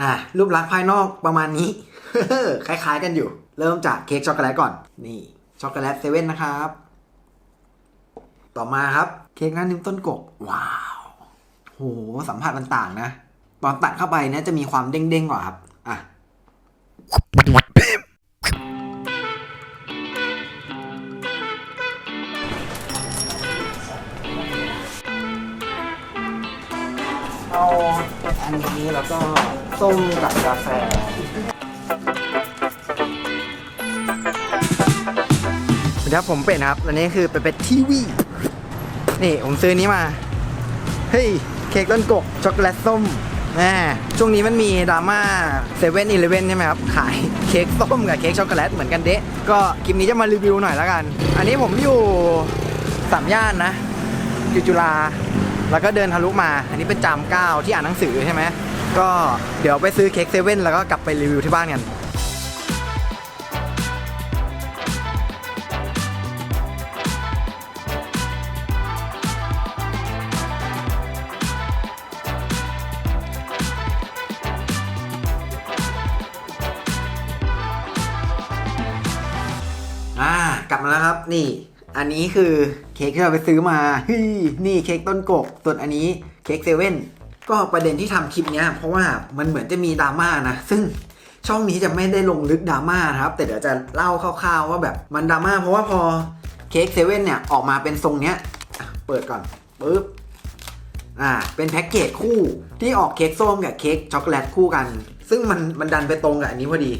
อะรูปลักษณ์ภายนอกประมาณนี้ คล้ายๆกันอยู่ เริ่มจากเค้กช็อกโกแลตก่อน นี่ ช็อกโกแลตเซเว่นนะครับ ต่อมาครับเค้กหน้านิ่มต้นกบ ว้าว โห สัมผัสมันต่างนะ ตอนตัดเข้าไปนี่ยจะมีความเด้งๆกว่าครับ อะเอา อันนี้แล้วก็ส้มกับกาแฟสวัสดีครับผมเป็ดนะครับอันนี้คือเป็ดเป็ดทีวีนี่ผมซื้อนี้มา เฮ้ย เค้กต้นกกช็อกโกแลตส้มแน่ช่วงนี้มันมีดราม่าเซเว่นอีเลเว่นใช่ไหมครับ ขายเค้กส้มกับเค้กช็อกโกแลตเหมือนกันเดะก็คลิปนี้จะมารีวิวหน่อยแล้วกัน อันนี้ผมอยู่สามย่านนะอยู่จุฬา แล้วก็เดินทะลุมา อันนี้เป็นจามเก้าที่อ่านหนังสือใช่ไหมก็เดี๋ยวไปซื้อเค้กเซเว่นแล้วก็กลับไปรีวิวที่บ้านกันอ่ากลับมาแล้วครับนี่ อันนี้คือเค้กที่เราไปซื้อมาฮนี่เค้กต้นกก ส่วนอันนี้เค้กเซเว่นก็ประเด็นที่ทำคลิปเนี้ยเพราะว่ามันเหมือนจะมีดราม่านะซึ่งช่องนี้จะไม่ได้ลงลึกดราม่านะครับ แต่เดี๋ยวจะเล่าคร่าวๆว่าแบบมันดราม่าเพราะว่าพอเค้กเซเว่นเนี่ยออกมาเป็นทรงเนี้ยเปิดก่อนปึ๊บอ่าเป็นแพ็กเกจคู่ที่ออกเค้กส้มกับเค้กช็อกโกแลตคู่กัน ซึ่งมันมันดันไปตรงกับอันนี้พอดี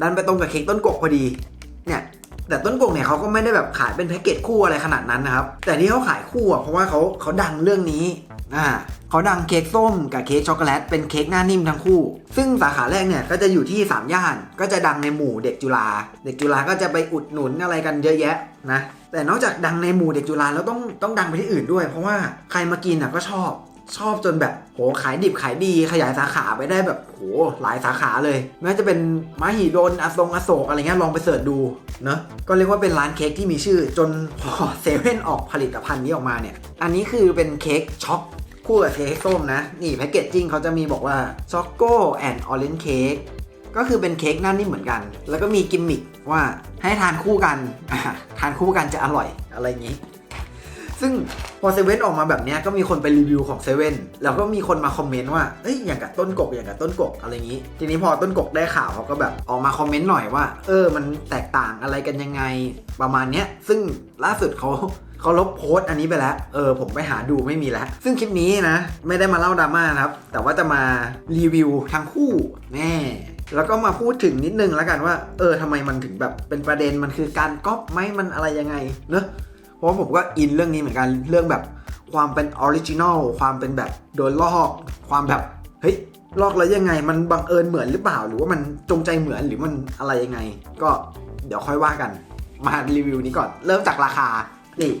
ดันไปตรงกับเค้กต้นกกพอดี แต่ต้นกงเนี่ยเขาก็ไม่ได้แบบขายเป็นแพ็กเกจคู่อะไรขนาดนั้นนะครับ แต่ที่เขาขายคู่อะเพราะว่าเขาเขาดังเรื่องนี้อ่าเขาดังเค้กส้มกับเค้กช็อกโกแลตเป็นเค้กหน้านิ่มทั้งคู่ ซึ่งสาขาแรกเนี่ยก็จะอยู่ที่สามย่าน ก็จะดังในหมู่เด็กจุฬา เด็กจุฬาก็จะไปอุดหนุนอะไรกันเยอะแยะนะ แต่นอกจากดังในหมู่เด็กจุฬาแล้วต้องต้องดังไปที่อื่นด้วย เพราะว่าใครมากินอะก็ชอบ ชอบจนแบบโหขายดิบขายดีขยายสาขาไปได้แบบโหหลายสาขาเลยไม่ว่าจะเป็นมหิดลอสงอโศกอะไรเงี้ยลองไปเสิร์ชดูเนอะก็เรียกว่าเป็นร้านเค้กที่มีชื่อ จนพอเซเว่นออกผลิตภัณฑ์นี้ออกมาเนี่ย อันนี้คือเป็นเค้กช็อกคู่กับเค้กส้มนะ นี่แพคเกจจิ้งเขาจะมีบอกว่าช็อกโกแอนด์ออเรนจ์เค้กก็คือเป็นเค้กหนั่นนี่มเหมือนกัน แล้วก็มีกิมมิคว่าให้ทานคู่กันทานคู่กันจะอร่อยอะไรอย่างนี้ ซึ่งพอเซเว่นออกมาแบบนี้ก็มีคนไปรีวิวของเซเว่นแล้วก็มีคนมาคอมเมนต์ว่าเอ้ยอย่างกับต้นกกอย่างกับต้นกกอะไรอย่างนี้ ทีนี้พอต้นกกได้ข่าวเขาก็แบบออกมาคอมเมนต์หน่อยว่า เออมันแตกต่างอะไรกันยังไงประมาณเนี้ยซึ่งล่าสุดเขาเขาลบโพสต์อันนี้ไปแล้ว เออ ผมไปหาดูไม่มีแล้ว ซึ่งคลิปนี้นะ ไม่ได้มาเล่าดราม่านะครับ แต่ว่าจะมารีวิวทั้งคู่แน่แล้วก็มาพูดถึงนิดนึงแล้วกันว่า เออทำไมมันถึงแบบเป็นประเด็นมันคือการก๊อปไหมมันอะไรยังไง เนอะ เพราะผมก็อินเรื่องนี้เหมือนกันเรื่องแบบความเป็นออริจินอลความเป็นแบบโดนลอกความแบบเฮ้ยลอกแล้วยังไง มันบังเอิญเหมือนหรือเปล่า หรือว่ามันจงใจเหมือนหรือมันอะไรยังไง ก็เดี๋ยวค่อยว่ากัน มารีวิวนี้ก่อน เริ่มจากราคานี่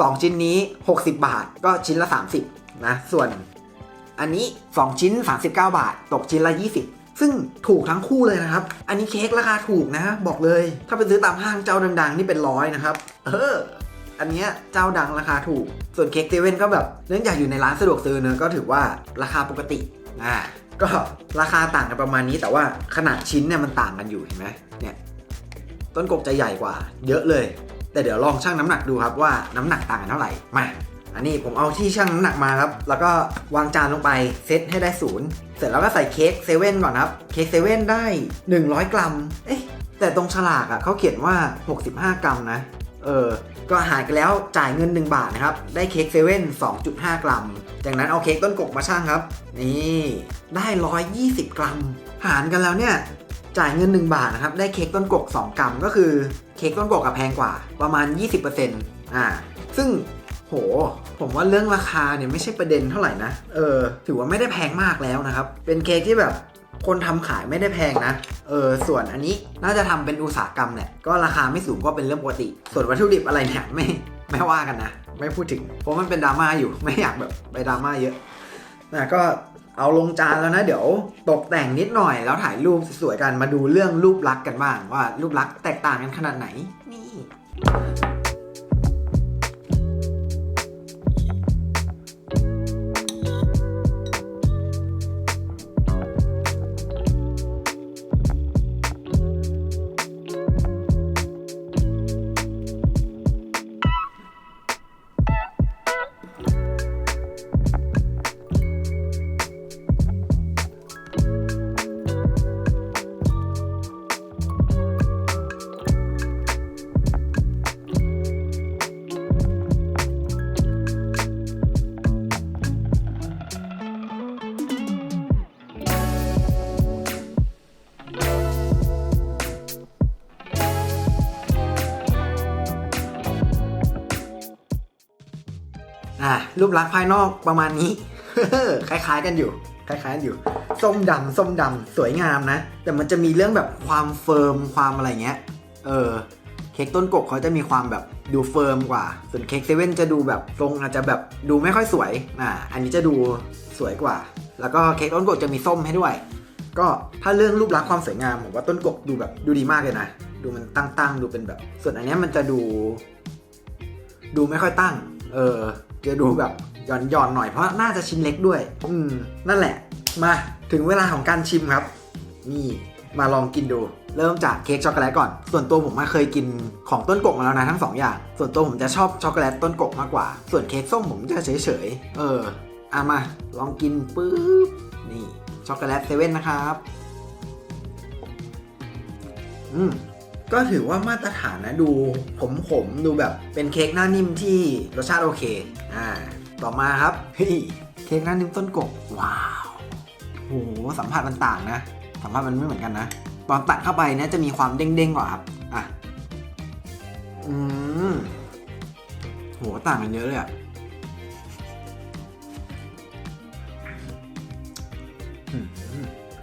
สองชิ้นนี้ 60 บาท ก็ชิ้นละ 30 นะ ส่วนอันนี้ 2 ชิ้น 39 บาท ตกชิ้นละ 20 ซึ่งถูกทั้งคู่เลยนะครับ อันนี้เค้กราคาถูกนะ บอกเลย ถ้าไปซื้อตามห้างเจ้าดังๆ นี่เป็นร้อยนะครับ เออ อันเนี้ยเจ้าดังราคาถูก ส่วนเค้กเซเว่นก็แบบเนื่องจากอยู่ในร้านสะดวกซื้อเนอะก็ถือว่าราคาปกติอ่าก็ราคาต่างกันประมาณนี้แต่ว่าขนาดชิ้นเนี่ยมันต่างกันอยู่เห็นไหมเนี่ยต้นกบจะใหญ่กว่า เยอะเลย แต่เดี๋ยวลองชั่งน้ำหนักดูครับว่าน้ำหนักต่างกันเท่าไหร่มาอันนี้ผมเอาที่ชั่งน้ำหนักมาครับ แล้วก็วางจานลงไปเซตให้ได้ศูนย์เสร็จแล้วก็ใส่เค้กเซเว่นก่อนครับ เค้กเซเว่นได้ 100 กรัม เอ๊ะแต่ตรงฉลากอะ่ะเขาเขียนว่า 65 กรัมนะ เออ ก็หารกันแล้วจ่ายเงิน 1 บาทนะครับ ได้เค้กเซเว่น2.5 กรัม จากนั้นเอาเค้กต้นกกมาชั่งครับ นี่ ได้ 120 กรัม หารกันแล้วเนี่ยจ่ายเงิน 1 บาทนะครับ ได้เค้กต้นกก 2 กรัม ก็คือเค้กต้นกกอะแพงกว่าประมาณ 20%อ่า ซึ่งโห ผมว่าเรื่องราคาเนี่ยไม่ใช่ประเด็นเท่าไหร่นะ เออ ถือว่าไม่ได้แพงมากแล้วนะครับ เป็นเค้กที่แบบ คนทำขายไม่ได้แพงนะ เออ ส่วนอันนี้น่าจะทำเป็นอุตสาหกรรมแหละ ก็ราคาไม่สูงก็เป็นเรื่องปกติ ส่วนวัตถุดิบอะไรเนี่ยไม่ไม่ว่ากันนะ ไม่พูดถึง เพราะมันเป็นดราม่าอยู่ ไม่อยากแบบไปดราม่าเยอะนะก็เอาลงจานแล้วนะ เดี๋ยวตกแต่งนิดหน่อยแล้วถ่ายรูปสวยๆกันมาดูเรื่องรูปลักษณ์กันบ้างว่ารูปลักษณ์แตกต่างกันขนาดไหนนี่ อะรูปลักษณ์ภายนอกประมาณนี้ คล้ายๆกันอยู่ คล้ายๆกันอยู่ ส้มดำส้มดำสวยงามนะ แต่มันจะมีเรื่องแบบความเฟิร์มความอะไรเงี้ย เออ เค้กต้นกกเขาจะมีความแบบดูเฟิร์มกว่า ส่วนเค้กเซเว่นจะดูแบบทรงอาจจะแบบดูไม่ค่อยสวย อ่า อันนี้จะดูสวยกว่า แล้วก็เค้กต้นกกจะมีส้มให้ด้วย ก็ถ้าเรื่องรูปลักษณ์ความสวยงามผมว่าต้นกกดูแบบดูดีมากเลยนะ ดูมันตั้งๆดูเป็นแบบ ส่วนอันนี้มันจะดู ดูไม่ค่อยตั้ง เออ จะดูแบบหย่อนหย่อนๆหน่อยเพราะน่าจะชิ้นเล็กด้วย อืม นั่นแหละ มาถึงเวลาของการชิมครับ นี่มาลองกินดู เริ่มจากเค้กช็อกโกแลตก่อน ส่วนตัวผมมาเคยกินของต้นกกมาแล้วนะทั้งสองอย่าง ส่วนตัวผมจะชอบช็อกโกแลตต้นกกมากกว่า ส่วนเค้กส้มผมจะเฉยๆเอออามาลองกินปุ๊บนี่ช็อกโกแลตเซเว่นนะครับ อืม ก็ถือว่ามาตรฐานนะดูผมผมๆดูแบบเป็นเค้กหน้านิ่มที่รสชาติโอเคอ่าต่อมาครับเฮ้ยเค้กหน้านิ่มต้นกบว้าวโหสัมผัสมันต่างนะ สัมผัสมันไม่เหมือนกันนะ ตอนตัดเข้าไปนี่ยจะมีความเด้งๆกว่าครับอะอืมโหต่างกันเยอะเลยอะ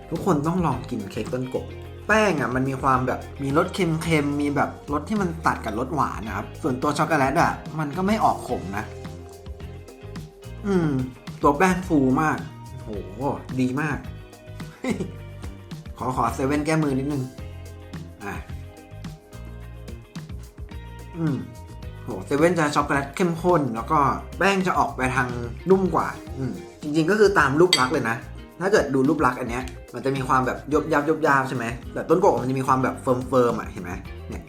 ทุกคนต้องลองกินเค้กต้นกบ แป้งอะมันมีความแบบมีรสเค็มๆมีแบบรสที่มันตัดกับรสหวานนะครับ ส่วนตัวช็อกโกแลตอะมันก็ไม่ออกขมนะ อืม ตัวแป้งฟูมากโหดีมาก ขอขอเซเว่นแก้มือนิดนึง อะ อืมโหเซเว่นจะช็อกโกแลตเข้มข้น แล้วก็แป้งจะออกไปทางนุ่มกว่า อืมจริงๆก็คือตามรูปลักษณ์เลยนะ ถ้าเกิดดูรูปลักษณ์อันเนี้ยมันจะมีความแบบยบยับยบยาบใช่ไหมแต่ต้นกกมันจะมีความแบบเฟิร์มเฟิร์มอะเห็นไหมเนี่ย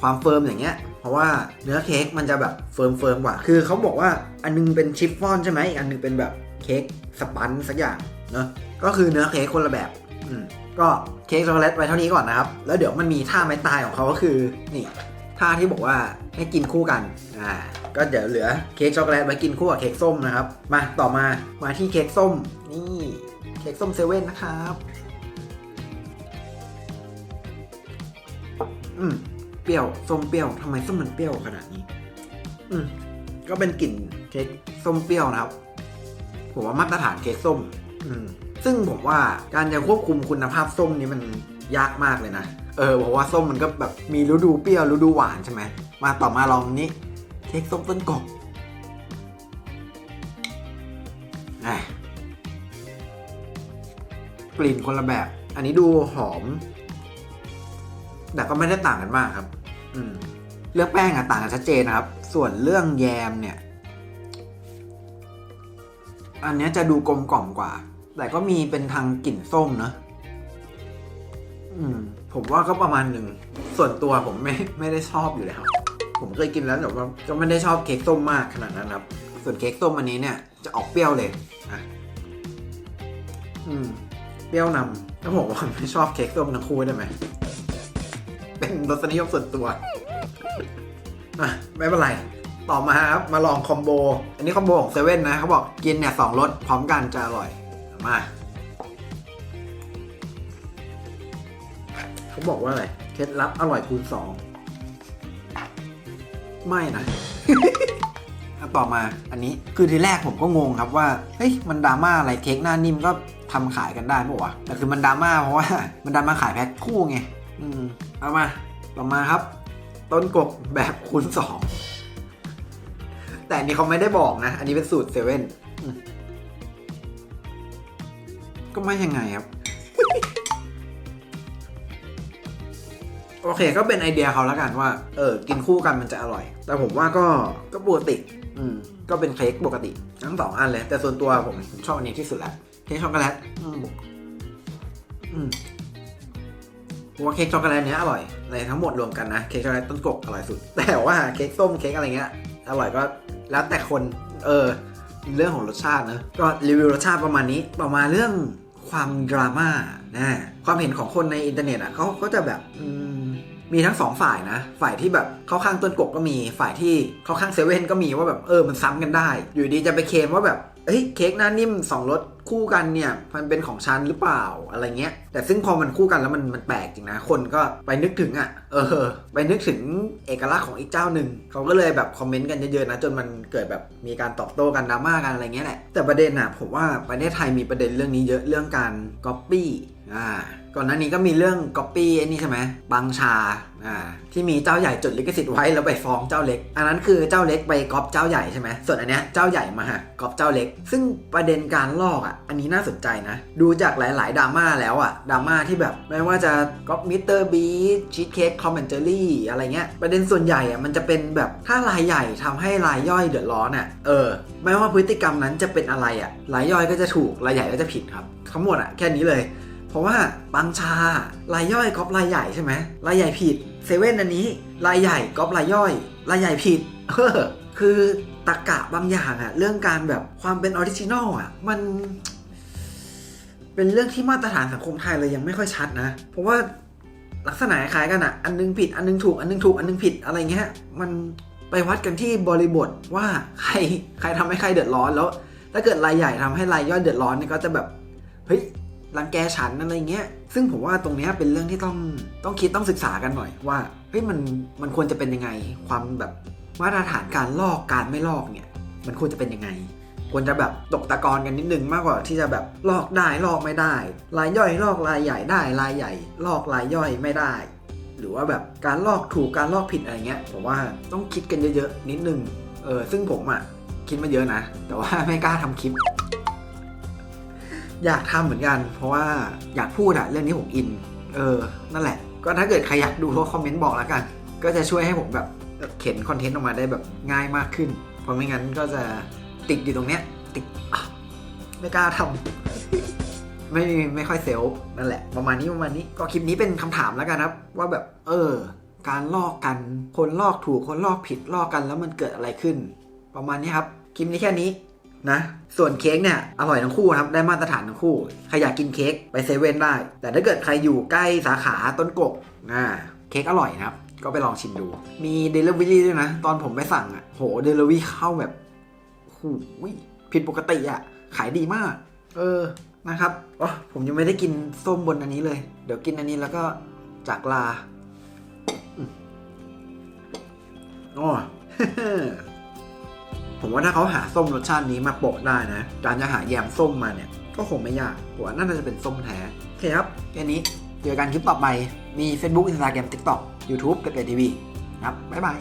ความเฟิร์มอย่างเงี้ยเพราะว่าเนื้อเค้กมันจะแบบเฟิร์มเฟิร์มกว่า คือเขาบอกว่าอันนึงเป็นชิฟฟ่อนใช่ไหมอีกอันนึงเป็นแบบเค้กสปันสักอย่างเนอะก็คือเนื้อเค้กคนละแบบอืมก็เค้กช็อกโกแลตไว้เท่านี้ก่อนนะครับ แล้วเดี๋ยวมันมีท่าไม้ตายของเขาก็คือนี่ ท่าที่บอกว่าให้กินคู่กัน อ่า ก็เดี๋ยวเหลือเค้กช็อกโกแลตไว้กินคู่กับเค้กส้มนะครับ มาต่อมา มาที่เค้กส้ม นี่เค้กส้มเซเว่นนะครับ อืม เปรี้ยว ส้มเปรี้ยวทำไมส้มมันเปรี้ยวขนาดนี้ อืม ก็เป็นกลิ่นเค้กส้มเปรี้ยวนะครับ ผมว่ามาตรฐานเค้กส้ม อืม ซึ่งผมว่าการจะควบคุมคุณภาพส้มนี้มันยากมากเลยนะ เออบอกว่าส้มมันก็แบบมีฤดูเปรี้ยวฤดูหวานใช่ไหมมาต่อมาลองนี้เค้กส้มต้นกบอ่กลิ่นคนละแบบ อันนี้ดูหอม แต่ก็ไม่ได้ต่างกันมากครับ อืมเรื่องแป้งอะต่างกันชัดเจนนะครับ ส่วนเรื่องแยมเนี่ย อันนี้จะดูกลมกล่อมกว่า แต่ก็มีเป็นทางกลิ่นส้มเนอะอืม ผมว่าก็ประมาณหนึ่ง ส่วนตัวผมไม่ไม่ได้ชอบอยู่แล้ว ผมเคยกินแล้วแต่ว่าก็ไม่ได้ชอบเค้กส้มมากขนาดนั้นครับ ส่วนเค้กส้มอันนี้เนี่ยจะออกเปรี้ยวเลยอะอืม เปรี้ยวนำแล้วผมว่าไม่ชอบเค้กส้มทั้งคู่ได้ไหม เป็นรสนิยมส่วนตัว อะ ไม่เป็นไร ต่อมาครับมาลองคอมโบ อันนี้คอมโบของเซเว่นนะเขาบอกกินเนี่ยสองรสพร้อมกันจะอร่อย มา เขาบอกว่าอะไร เคล็ดลับอร่อยคูณสอง ไม่นะ ต่อมาอันนี้คือทีแรกผมก็งงครับว่า เฮ้ย มันดราม่าอะไรเค้กหน้านิ่มก็ทำขายกันได้ปะวะ แต่คือมันดราม่าเพราะว่า มันดันมาขายแพ็คคู่ไง อืม เอามา ต่อมาครับ ต้นกบแบบคูณสอง แต่อันนี้เขาไม่ได้บอกนะ อันนี้เป็นสูตรเซเว่น ก็ไม่ยังไงครับ โอเค ก็เป็นไอเดียเขาแล้วกันว่าเออกินคู่กันมันจะอร่อย แต่ผมว่าก็ก็ปกติ อืมก็เป็นเค้กปกติ ทั้งสองอันเลย แต่ส่วนตัวผมชอบอันนี้ที่สุดละเค้กช็อกโกแลตอืมอืมผมว่าเค้กช็อกโกแลตเนี้ยอร่อยในทั้งหมดรวมกันนะเค้กช็อกโกแลตต้นกบอร่อยสุด แต่ว่าเค้กส้มเค้กอะไรเงี้ยอร่อยก็แล้วแต่คนเออเรื่องของรสชาตินะก็รีวิวรสชาติประมาณนี้ต่อมาเรื่องความดราม่านะความเห็นของคนในอินเทอร์เน็ตอะเขาก็จะแบบอืม มีทั้งสองฝ่ายนะ ฝ่ายที่แบบเข้าข้างต้นกบก็มี ฝ่ายที่เข้าข้างเซเว่นก็มีว่าแบบเออมันซ้ำกันได้ อยู่ดีจะไปเคลมว่าแบบเอ้ยเค้กหน้านิ่มสองรสคู่กันเนี่ยมันเป็นของฉันหรือเปล่าอะไรเงี้ย แต่ซึ่งพอมันคู่กันแล้วมันมันแปลกจริงนะ คนก็ไปนึกถึงอะ เออ ไปนึกถึงเอกลักษณ์ของอีกเจ้าหนึ่งเขาก็เลยแบบคอมเมนต์กันเยอะๆนะ จนมันเกิดแบบมีการตอบโต้กันดราม่ากันอะไรเงี้ยแหละแต่ประเด็นอะผมว่าประเทศไทยมีประเด็นเรื่องนี้เยอะเรื่องการก๊อปปี้ อ่าก่อนหน้านี้ก็มีเรื่องก๊อปปี้ไอ้นี่ใช่ไหมบางชาอ่าที่มีเจ้าใหญ่จดลิขสิทธิ์ไว้แล้วไปฟ้องเจ้าเล็ก อันนั้นคือเจ้าเล็กไปก๊อปเจ้าใหญ่ใช่ไหมส่วนอันเนี้ยเจ้าใหญ่มาฮะก๊อปเจ้าเล็ก ซึ่งประเด็นการลอกอะอันนี้น่าสนใจนะ ดูจากหลาย ๆดราม่าแล้วอะดราม่าที่แบบไม่ว่าจะก๊อปมิสเตอร์บีชีสเค้กคอมเมนเจอรี่อะไรเงี้ยประเด็นส่วนใหญ่อะมันจะเป็นแบบถ้ารายใหญ่ทำให้รายย่อยเดือดร้อนอะเออไม่ว่าพฤติกรรมนั้นจะเป็นอะไรอะรายย่อยก็จะถูกรายใหญ่ก็จะผิดครับ ทั้งหมดอะแค่นี้เลย เพราะว่าบางชารายย่อยก๊อปรายใหญ่ใช่ไหมรายใหญ่ผิดเซเว่นอันนี้รายใหญ่ก๊อปรายย่อยรายใหญ่ผิดเออคือตะกะบางอย่างอะเรื่องการแบบความเป็นออริจินอลอะมัน เป็นเรื่องที่มาตรฐานสังคมไทยเลยยังไม่ค่อยชัดนะ เพราะว่าลักษณะคล้ายกันอะอันนึงผิดอันนึงถูกอันนึงถูกอันนึงผิดอะไรเงี้ยมันไปวัดกันที่บริบทว่าใครใครทำให้ใครเดือดร้อนแล้ว ถ้าเกิดรายใหญ่ทำให้รายย่อยเดือดร้อนเนี่ยก็จะแบบเฮ้ย รังแกฉันอะไรเงี้ย ซึ่งผมว่าตรงนี้เป็นเรื่องที่ต้องต้องคิดต้องศึกษากันหน่อยว่าเฮ้ยมันมันควรจะเป็นยังไง ความแบบมาตรฐานการลอกการไม่ลอกเนี่ย มันควรจะเป็นยังไง ควรจะแบบตกตะกอนกันนิดนึงมากกว่าที่จะแบบลอกได้ลอกไม่ได้รายย่อยลอกรายใหญ่ได้รายใหญ่ ลอกรายย่อยไม่ได้ หรือว่าแบบการลอกถูกการลอกผิดอะไรเงี้ยผมว่าต้องคิดกันเยอะๆนิดนึงเออซึ่งผมอะคิดมาเยอะนะ แต่ว่าไม่กล้าทำคลิป อยากทำเหมือนกัน เพราะว่าอยากพูดอะเรื่องนี้ผมอิน เออ นั่นแหละ ก็ถ้าเกิดใครอยากดูก็คอมเมนต์บอกแล้วกัน ก็จะช่วยให้ผมแบบเข็นคอนเทนต์ออกมาได้แบบง่ายมากขึ้น เพราะไม่งั้นก็จะติดอยู่ตรงเนี้ย ติดไม่กล้าทำไม่ไม่ค่อยเซลฟ์นั่นแหละ ประมาณนี้ประมาณนี้ ก็คลิปนี้เป็นคำถามแล้วกันครับ ว่าแบบ เออ การลอกกัน คนลอกถูกคนลอกผิดลอกกันแล้วมันเกิดอะไรขึ้น ประมาณนี้ครับ คลิปนี้แค่นี้ นะ ส่วนเค้กเนี่ยอร่อยทั้งคู่ครับได้มาตรฐานทั้งคู่ ใครอยากกินเค้กไปเซเว่นได้ แต่ถ้าเกิดใครอยู่ใกล้สาขาต้นกกอ่าเค้กอร่อยนะครับ ก็ไปลองชิมดู มีเดลิเวอรี่ด้วยนะ ตอนผมไปสั่งอะโหเดลิเวอรี่เข้าแบบหูยผิดปกติอะ ขายดีมาก เออนะครับอ๋อผมยังไม่ได้กินส้มบนอันนี้เลย เดี๋ยวกินอันนี้แล้วก็จากลาอ๋อ ผมว่าถ้าเขาหาส้มรสชาตินี้มาโปะได้นะการจะหาแยมส้มมาเนี่ย ก็คงไม่ยากผมว่าน่าจะเป็นส้มแท้โอเคครับแค่นี้เจอกันคลิปต่อไปมี Facebook Instagram TikTok YouTube กับเกทีวีครับบ๊ายบาย